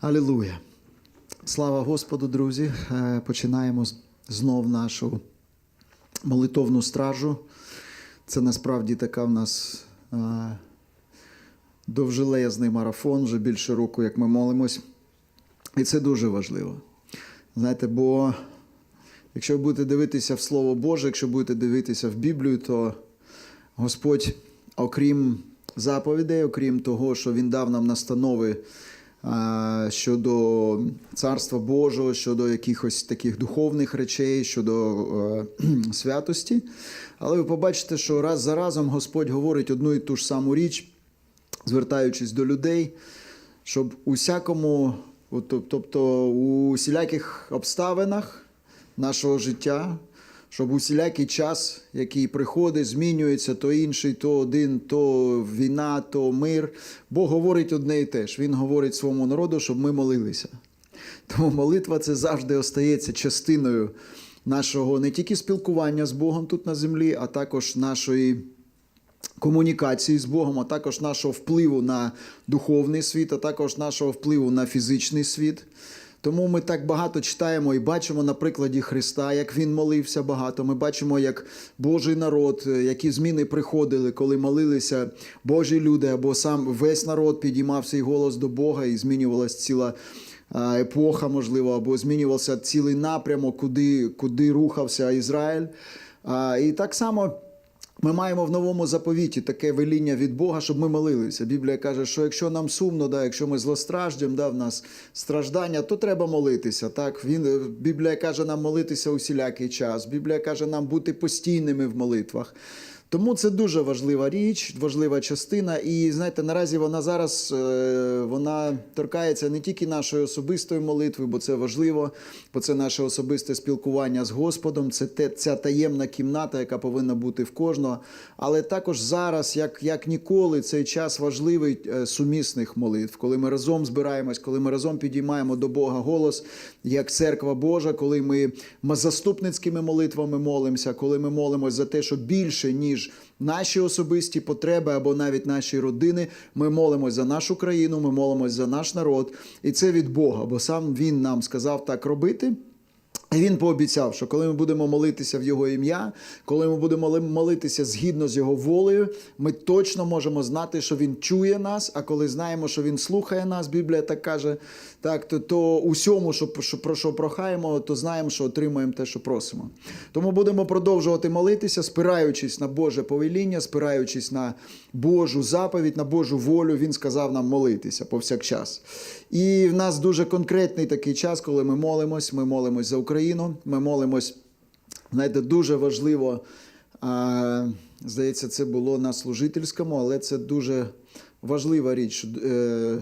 Алілуя. Слава Господу, друзі. Е, Починаємо знов нашу молитовну стражу. Це насправді така в нас е, довжелезний марафон, вже більше року, як ми молимось. І це дуже важливо. Знаєте, бо якщо ви будете дивитися в Слово Боже, якщо будете дивитися в Біблію, то Господь, окрім заповідей, окрім того, що Він дав нам настанови щодо Царства Божого, щодо якихось таких духовних речей, щодо е, святості. Але ви побачите, що раз за разом Господь говорить одну і ту ж саму річ, звертаючись до людей, щоб у всякому, тобто у всіляких обставинах нашого життя, щоб усілякий час, який приходить, змінюється, то інший, то один, то війна, то мир. Бог говорить одне і те ж. Він говорить своєму народу, щоб ми молилися. Тому молитва це завжди остається частиною нашого не тільки спілкування з Богом тут на землі, а також нашої комунікації з Богом, а також нашого впливу на духовний світ, а також нашого впливу на фізичний світ. Тому ми так багато читаємо і бачимо на прикладі Христа, як він молився багато. Ми бачимо, як Божий народ, е, які зміни приходили, коли молилися Божі люди, або сам весь народ підіймав свій голос до Бога і змінювалася ціла епоха, можливо, або змінювався цілий напрямок, куди, куди рухався Ізраїль. І так само. Ми маємо в новому заповіті таке веління від Бога, щоб ми молилися. Біблія каже, що якщо нам сумно, да, якщо ми злостраждям, да, в нас страждання, то треба молитися. Так? Він, е, Біблія каже нам молитися усілякий час. Біблія каже нам бути постійними в молитвах. Тому це дуже важлива річ, важлива частина. І знаєте, наразі вона зараз е, вона торкається не тільки нашої особистої молитви, бо це важливо, бо це наше особисте спілкування з Господом, це те, ця таємна кімната, яка повинна бути в кожного. Але також зараз, як, як ніколи, цей час важливий е, сумісних молитв, коли ми разом збираємось, коли ми разом підіймаємо до Бога голос, як церква Божа, коли ми заступницькими молитвами молимося, коли ми молимось за те, що більше ніж наші особисті потреби або навіть наші родини, ми молимось за нашу країну, ми молимось за наш народ, і це від Бога, бо сам Він нам сказав так робити. І він пообіцяв, що коли ми будемо молитися в Його ім'я, коли ми будемо молитися згідно з Його волею, ми точно можемо знати, що Він чує нас. А коли знаємо, що Він слухає нас, Біблія так каже, так, то, то усьому, що, що, про що прохаємо, то знаємо, що отримаємо те, що просимо. Тому будемо продовжувати молитися, спираючись на Боже повеління, спираючись на Божу заповідь, на Божу волю. Він сказав нам молитися повсякчас. І в нас дуже конкретний такий час, коли ми молимось. Ми молимось за Україну. Ми молимось, знаєте, дуже важливо. Здається, це було на служительському, але це дуже важлива річ. Е,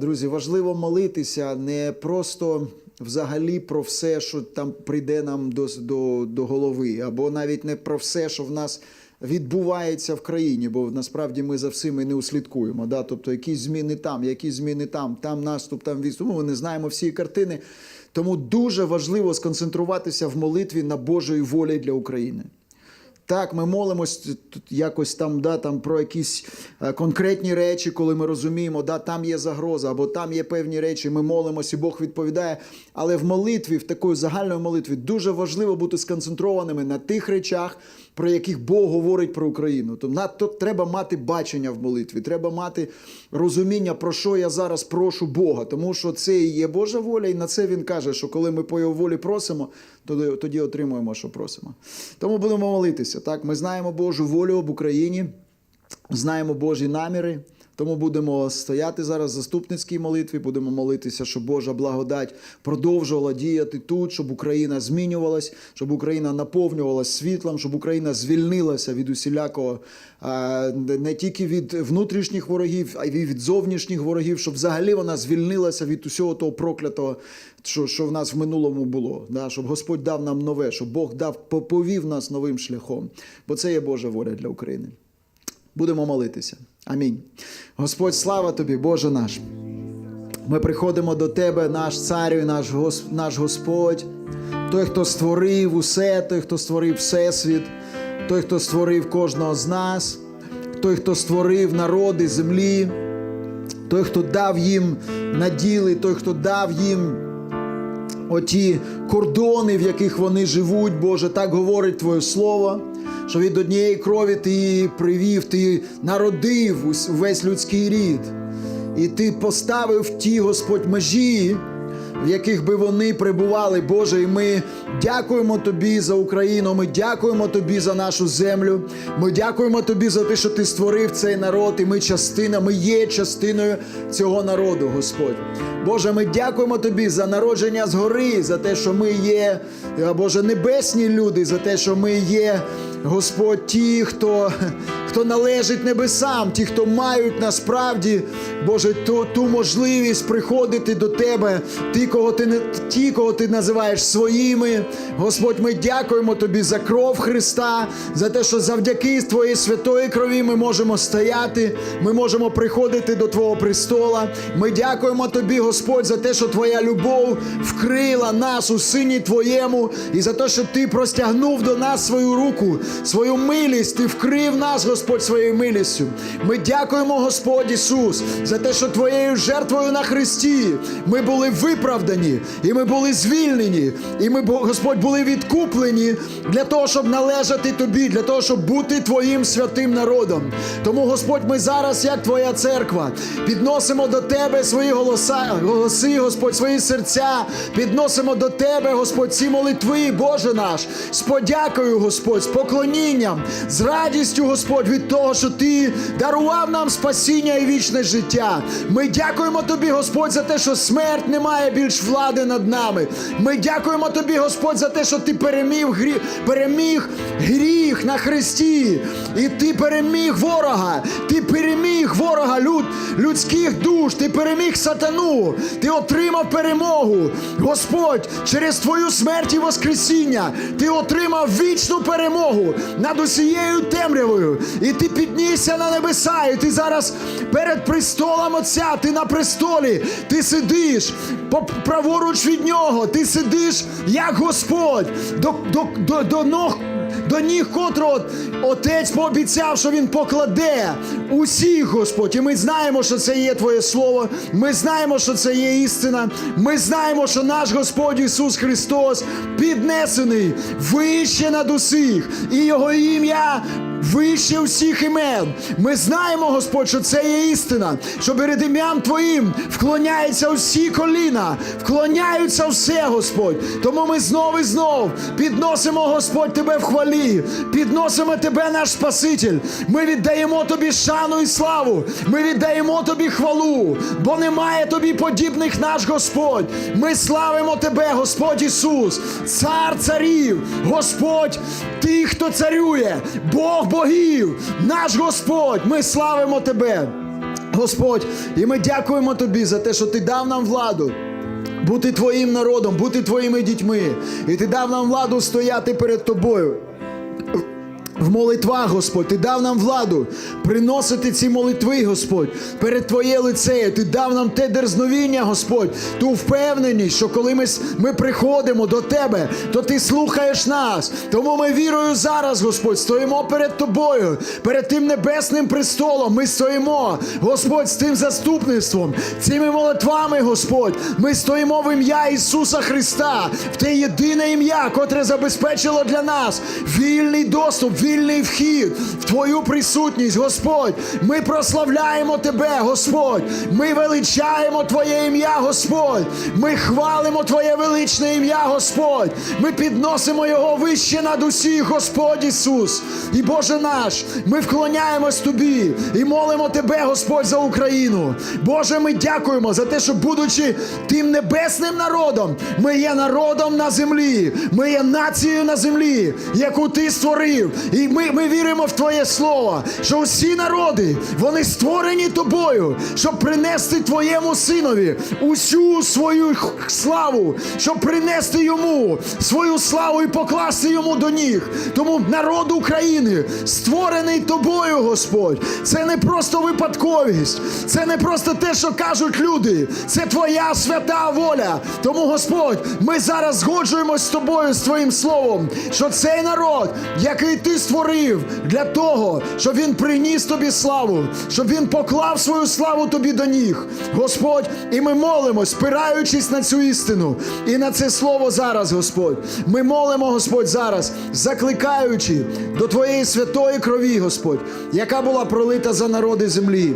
Друзі, важливо молитися не просто взагалі про все, що там прийде нам до, до, до голови, або навіть не про все, що в нас відбувається в країні, бо насправді ми за всім і не услідкуємо. Да? Тобто якісь зміни там, якісь зміни там, там наступ, там відступ. Ну, Ми не знаємо всі картини. Тому дуже важливо сконцентруватися в молитві на Божої волі для України. Так, ми молимось тут якось там, да, там про якісь е, конкретні речі, коли ми розуміємо, да, там є загроза, або там є певні речі, ми молимось, і Бог відповідає. Але в молитві, в такої загальної молитві, дуже важливо бути сконцентрованими на тих речах, про яких Бог говорить про Україну. То надто треба мати бачення в молитві, треба мати розуміння, про що я зараз прошу Бога, тому що це і є Божа воля, і на це він каже, що коли ми по його волі просимо, тоді, тоді отримуємо, що просимо. Тому будемо молитися. Так, ми знаємо Божу волю об Україні, знаємо Божі наміри. Тому будемо стояти зараз в заступницькій молитві, будемо молитися, щоб Божа благодать продовжувала діяти тут, щоб Україна змінювалась, щоб Україна наповнювалась світлом, щоб Україна звільнилася від усілякого не тільки від внутрішніх ворогів, а й від зовнішніх ворогів, щоб взагалі вона звільнилася від усього того проклятого, що, що в нас в минулому було. Да? Щоб Господь дав нам нове, щоб Бог дав повів нас новим шляхом. Бо це є Божа воля для України. Будемо молитися. Амінь. Господь, слава тобі, Боже наш. Ми приходимо до Тебе, наш царю, наш, наш Господь, той, хто створив усе, той, хто створив Всесвіт. той, хто створив кожного з нас, той, хто створив народи землі, той, хто дав їм наділи, той, хто дав їм оті кордони, в яких вони живуть, Боже, так говорить Твоє Слово, що від однієї крові Ти привів, Ти народив весь людський рід. І Ти поставив ті, Господь, межі, в яких би вони перебували, Боже, і ми дякуємо Тобі за Україну. Ми дякуємо Тобі за нашу землю. Ми дякуємо Тобі за те, що Ти створив цей народ, і ми частина, ми є частиною цього народу, Господь. Боже, ми дякуємо Тобі за народження згори, за те, що ми є, Боже, небесні люди, за те, що ми є, Господь, ті, хто, хто належить небесам, ті, хто мають насправді, Боже, ту, ту можливість приходити до Тебе, ті, кого ти ті, кого ти називаєш своїми. Господь, ми дякуємо Тобі за кров Христа, за те, що завдяки Твоїй святої крові ми можемо стояти, ми можемо приходити до Твого престола. Ми дякуємо Тобі, Господь, за те, що Твоя любов вкрила нас у сині Твоєму, і за те, що Ти простягнув до нас свою руку, свою милість, Ти вкрив нас, Господь, своєю милістю. Ми дякуємо, Господь Ісус, за те, що Твоєю жертвою на Христі ми були виправдані, і ми були звільнені, і ми, Господь, були відкуплені для того, щоб належати Тобі, для того, щоб бути Твоїм святим народом. Тому, Господь, ми зараз, як Твоя церква, підносимо до Тебе свої голоса, голоси, Господь, свої серця, підносимо до Тебе, Господь, ці молитви, Боже наш, з подякою, Господь, з поклонінням, з радістю, Господь, від того, що Ти дарував нам спасіння і вічне життя. Ми дякуємо Тобі, Господь, за те, що смерть не має більш влади над нами. Ми дякуємо Тобі, Господь, за те, що Ти переміг гріх, переміг гріх на Христі, і Ти переміг ворога, Ти переміг ворога люд, людських душ, Ти переміг сатану, Ти отримав перемогу. Господь, через Твою смерть і Воскресіння Ти отримав вічну перемогу над усією темрявою. І ти піднісся на небеса, і ти зараз перед престолом Отця, ти на престолі, ти сидиш праворуч від нього, ти сидиш як Господь до, до, до, до ног. До ніг котрого отець пообіцяв, що він покладе усіх, Господь. І ми знаємо, що це є Твоє Слово. Ми знаємо, що це є істина. Ми знаємо, що наш Господь Ісус Христос піднесений вище над усіх, і Його ім'я вище усіх імен. Ми знаємо, Господь, що це є істина, що перед ім'ям Твоїм вклоняються усі коліна, вклоняються все, Господь. Тому ми знов і знов підносимо, Господь, Тебе в хвалі, підносимо Тебе, наш Спаситель. Ми віддаємо Тобі шану і славу. Ми віддаємо Тобі хвалу, бо немає Тобі подібних наш Господь. Ми славимо Тебе, Господь Ісус, Цар царів, Господь, Ти, хто царює, Бог богів, наш Господь. Ми славимо Тебе. Господь, і ми дякуємо Тобі за те, що Ти дав нам владу. Бути твоїм народом, бути твоїми дітьми. І ти дав нам владу стояти перед тобою. В молитвах, Господь, ти дав нам владу приносити ці молитви, Господь, перед Твоє лице. Ти дав нам те дерзновіння, Господь, ту впевненість, що коли ми, ми приходимо до Тебе, то Ти слухаєш нас. Тому ми вірою зараз, Господь, стоїмо перед Тобою, перед тим небесним престолом. Ми стоїмо, Господь, з тим заступництвом, цими молитвами, Господь. Ми стоїмо в ім'я Ісуса Христа, в те єдине ім'я, котре забезпечило для нас вільний доступ, вільний вхід в Твою присутність, Господь. Ми прославляємо Тебе, Господь. Ми величаємо Твоє ім'я, Господь. Ми хвалимо Твоє величне ім'я, Господь. Ми підносимо Його вище над усіх, Господь Ісус. І Боже наш, ми вклоняємось Тобі і молимо Тебе, Господь, за Україну. Боже, ми дякуємо за те, що, будучи тим небесним народом, ми є народом на землі, ми є нацією на землі, яку ти створив. І ми, ми віримо в Твоє Слово, що усі народи вони створені тобою, щоб принести Твоєму синові усю свою славу, щоб принести йому свою славу і покласти йому до ніг. Тому народ України створений тобою, Господь. Це не просто випадковість, це не просто те, що кажуть люди. Це Твоя свята воля. Тому, Господь, ми зараз згоджуємось з тобою, з Твоїм словом, що цей народ, який ти створив для того, щоб він приніс тобі славу, щоб він поклав свою славу тобі до ніг. Господь, і ми молимо, спираючись на цю істину і на це слово зараз, Господь. Ми молимо, Господь, зараз, закликаючи до Твоєї святої крові, Господь, яка була пролита за народи землі.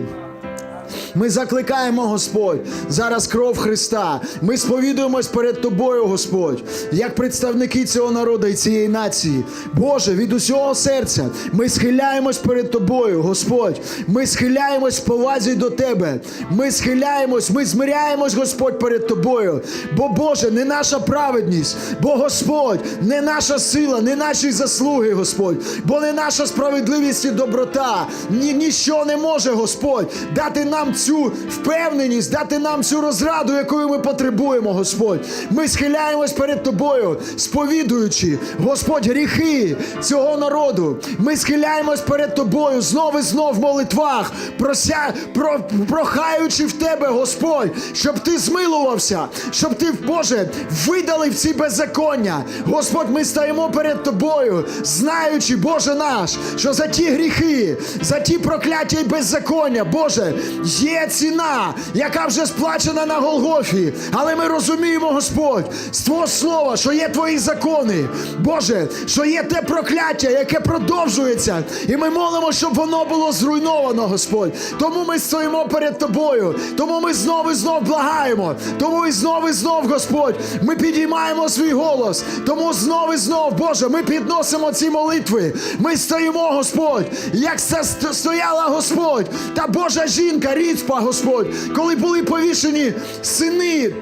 Ми закликаємо, Господь, зараз кров Христа. Ми сповідуємось перед Тобою, Господь, як представники цього народу і цієї нації. Боже, від усього серця ми схиляємось перед Тобою, Господь. Ми схиляємось в повазі до Тебе. Ми схиляємось, ми змиряємось, Господь, перед Тобою. Бо, Боже, не наша праведність, бо Господь, не наша сила, не наші заслуги, Господь, бо не наша справедливість і доброта. Ні, ніщо не може, Господь, дати нам цю впевненість, дати нам цю розраду, якою ми потребуємо, Господь. Ми схиляємось перед Тобою, сповідуючи, Господь, гріхи цього народу. Ми схиляємось перед Тобою знов і знов в молитвах, прося, про, прохаючи в Тебе, Господь, щоб Ти змилувався, щоб Ти, Боже, видалив ці беззаконня. Господь, ми стоїмо перед Тобою, знаючи, Боже наш, що за ті гріхи, за ті прокляття і беззаконня, Боже, є ціна, яка вже сплачена на Голгофі. Але ми розуміємо, Господь, з Твого слова, що є Твої закони, Боже, що є те прокляття, яке продовжується. І ми молимо, щоб воно було зруйновано, Господь. Тому ми стоїмо перед Тобою, тому ми знову і знов благаємо, тому і знову і знов, Господь, ми підіймаємо свій голос, тому знову і знов, Боже, ми підносимо ці молитви. Ми стоїмо, Господь, як це стояла Господь, та Божа жінка, ріцпа, Господь, коли були повішені сини.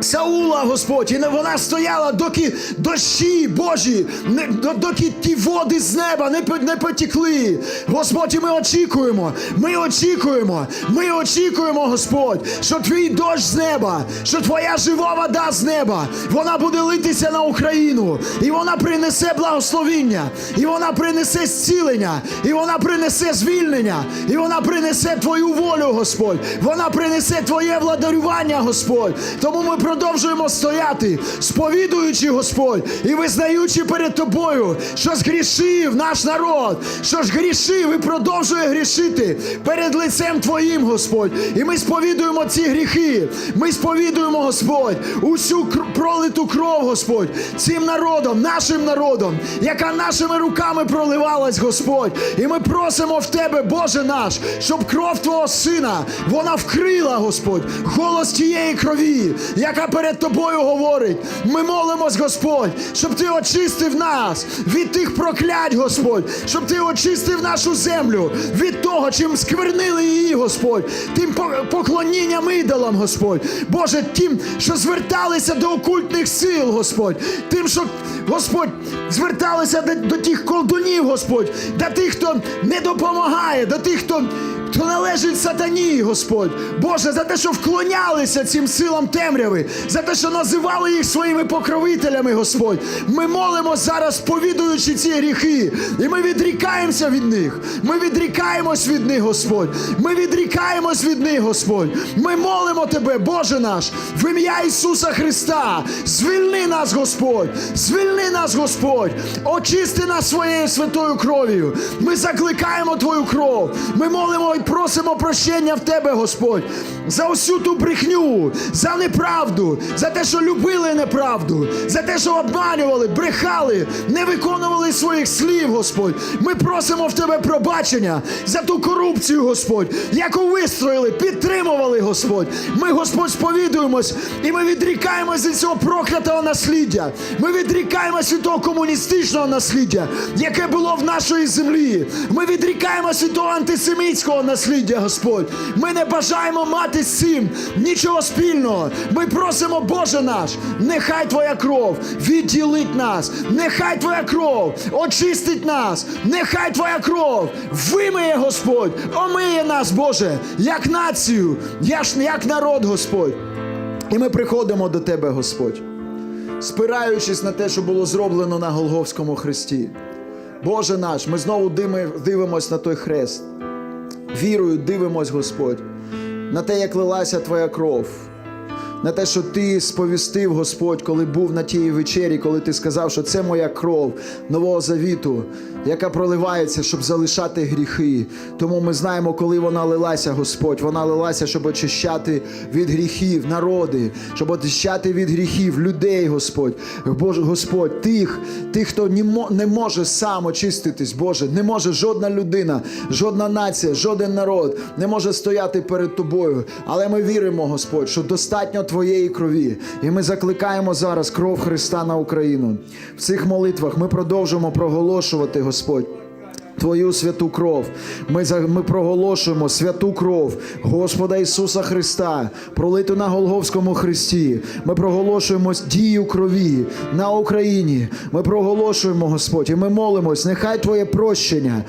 Саула, Господь, і вона стояла, доки дощі Божі, не, доки ті води з неба не, не потекли. Господь, і ми очікуємо, ми очікуємо, ми очікуємо, Господь, що твій дощ з неба, що твоя жива вода з неба, вона буде литися на Україну, і вона принесе благословіння, і вона принесе зцілення, і вона принесе звільнення, і вона принесе твою волю, Господь. Вона принесе твоє владарювання, Господь. Тому ми продовжуємо стояти, сповідуючи, Господь, і визнаючи перед тобою, що згрішив наш народ, що ж грішив і продовжує грішити перед лицем Твоїм, Господь. І ми сповідуємо ці гріхи. Ми сповідуємо, Господь, усю пролиту кров, Господь, цим народом, нашим народом, яка нашими руками проливалась, Господь. І ми просимо в Тебе, Боже наш, щоб кров Твого Сина вона вкрила, Господь, голос тієї крові, яка перед тобою говорить. Ми молимось, Господь, щоб Ти очистив нас від тих проклять, Господь, щоб Ти очистив нашу землю від того, чим сквернили її, Господь, тим поклонінням ідолам, Господь. Боже, тим, що зверталися до окультних сил, Господь, тим, що, Господь, зверталися до, до тих колдунів, Господь, до тих, хто не допомагає, до тих, хто хто належить сатані, Господь. Боже, за те, що вклонялися цим силам темряви, за те, що називали їх своїми покровителями, Господь. Ми молимо зараз, сповідуючи ці гріхи, і ми відрікаємося від них. Ми відрікаємось від них, Господь. Ми відрікаємось від них, Господь. Ми молимо Тебе, Боже наш, в ім'я Ісуса Христа. Звільни нас, Господь, звільни нас, Господь, очисти нас своєю святою кров'ю. Ми закликаємо Твою кров. Ми молимо просимо прощення в Тебе, Господь, за усю ту брехню, за неправду, за те, що любили неправду, за те, що обманювали, брехали, не виконували своїх слів, Господь. Ми просимо в Тебе пробачення за ту корупцію, Господь, яку вистроїли, підтримували, Господь. Ми, Господь, сповідуємось і ми відрікаємось від цього проклятого насліддя. Ми відрікаємось від того комуністичного насліддя, яке було в нашої землі. Ми відрікаємось від того антисемітського насліддя, Господь. Ми не бажаємо мати з цим нічого спільного. Ми просимо, Боже наш, нехай Твоя кров відділить нас, нехай Твоя кров очистить нас, нехай Твоя кров вимиє, Господь, омиє нас, Боже, як націю, як, народ, Господь. І ми приходимо до Тебе, Господь, спираючись на те, що було зроблено на Голговському хресті. Боже наш, ми знову дивимось на той хрест. Вірою дивимось, Господь, на те, як лилася Твоя кров. на те, що ти сповістив, Господь, коли був на тій вечері, коли ти сказав, що це моя кров нового завіту, яка проливається, щоб залишати гріхи. Тому ми знаємо, коли вона лилася, Господь. Вона лилася, щоб очищати від гріхів народи, щоб очищати від гріхів людей, Господь. Боже, Господь, тих, тих, хто не може сам очиститись, Боже, не може жодна людина, жодна нація, жоден народ не може стояти перед тобою. Але ми віримо, Господь, що достатньо Твоєї крові. І ми закликаємо зараз кров Христа на Україну. В цих молитвах ми продовжуємо проголошувати, Господь. Твою святу кров. Ми, за- ми проголошуємо святу кров Господа Ісуса Христа, пролиту на Голговському Христі. Ми проголошуємо дію крові на Україні. Ми проголошуємо, Господь, і ми молимось, нехай Твоє прощення